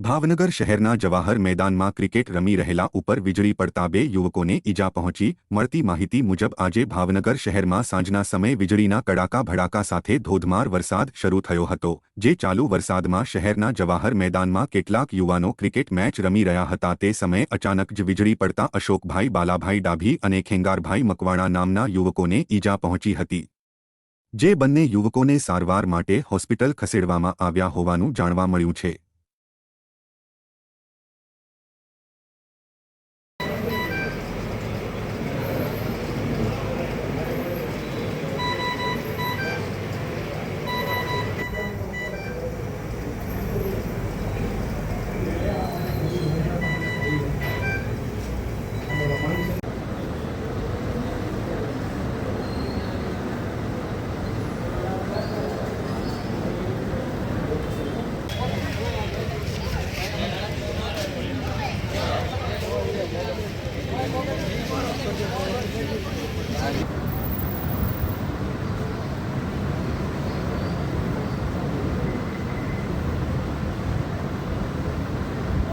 ભાવનગર શહેરના જવાહર મેદાનમાં ક્રિકેટ રમી રહેલા ઉપર વીજળી પડતા બે યુવકોને ઈજા પહોંચી. મળતી માહિતી મુજબ આજે ભાવનગર શહેરમાં સાંજના સમયે વીજળીના કડાકા ભડાકા સાથે ધોધમાર વરસાદ શરૂ થયો હતો, જે ચાલુ વરસાદમાં શહેરના જવાહર મેદાનમાં કેટલાક યુવાનો ક્રિકેટ મેચ રમી રહ્યા હતા. તે સમયે અચાનક જ વીજળી પડતા અશોકભાઈ બાલાભાઈ ડાભી અને ખેંગારભાઈ મકવાણા નામના યુવકોને ઈજા પહોંચી હતી. જે બંને યુવકોને સારવાર માટે હોસ્પિટલ ખસેડવામાં આવ્યા હોવાનું જાણવા મળ્યું છે.